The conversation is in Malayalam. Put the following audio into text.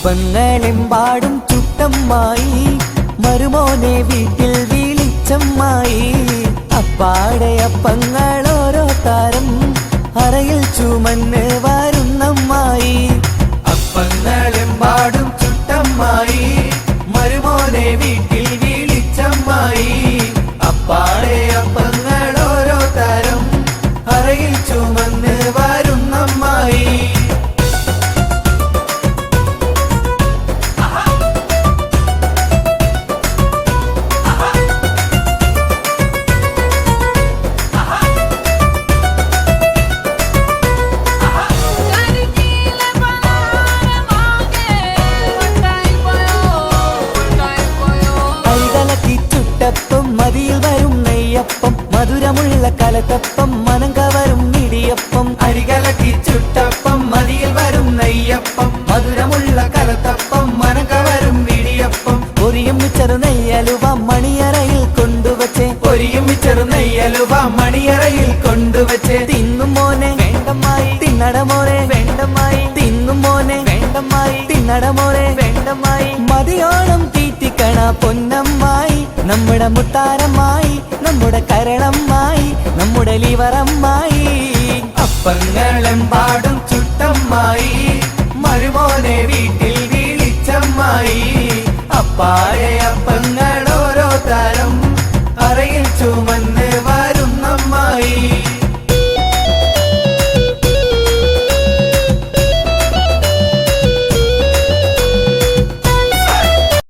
അപ്പങ്ങളെമ്പാടും ചുട്ടമ്മായി. മരുമോനെ വീട്ടിൽ വിളിച്ചമ്മായി. അപ്പാടെ അപ്പങ്ങൾ ഓരോ താരം അറയിൽ ചുമന്ന് വരുന്നമ്മായി. അപ്പങ്ങളെമ്പാടും ചുട്ടമ്മായി. മരുമോനെ വീട്ടിൽ മതിയിൽ വരും നെയ്യപ്പം മധുരമുള്ള കലത്തപ്പം മനം കവരും ഇടിയപ്പം അരികലക്കി ചുട്ടപ്പം മതിയിൽ വരും നെയ്യപ്പം മധുരമുള്ള കലത്തപ്പം മനം കവരും ഇടിയപ്പം. പൊരിയും ചെറു നെയ്യലുവ മണിയറയിൽ കൊണ്ടുവച്ചേ. പൊരിയും ചെറു നെയ്യലുവ മണിയറയിൽ കൊണ്ടുവച്ചേ. തിന്നും മോനെ വേണ്ടമായി തിന്നട മോനെ വേണ്ടമായി തിന്നും മോനെ വേണ്ടമായി തിന്നട മോനെ വേണ്ടമായി മതിയോളം തീറ്റിക്കണ പൊന്നമ്മായി നമ്മുടെ മുത്താരമായി നമ്മുടെ കരണമ്മായി നമ്മുടെ ലിവറമ്മായി. അപ്പങ്ങളെമ്പാടും ചുട്ടമ്മായി മരുമോനെ വീട്ടിൽ വിളിച്ചമ്മായി. അപ്പായ അപ്പങ്ങൾ ഓരോ തരം അറയിൽ ചുമന്ന്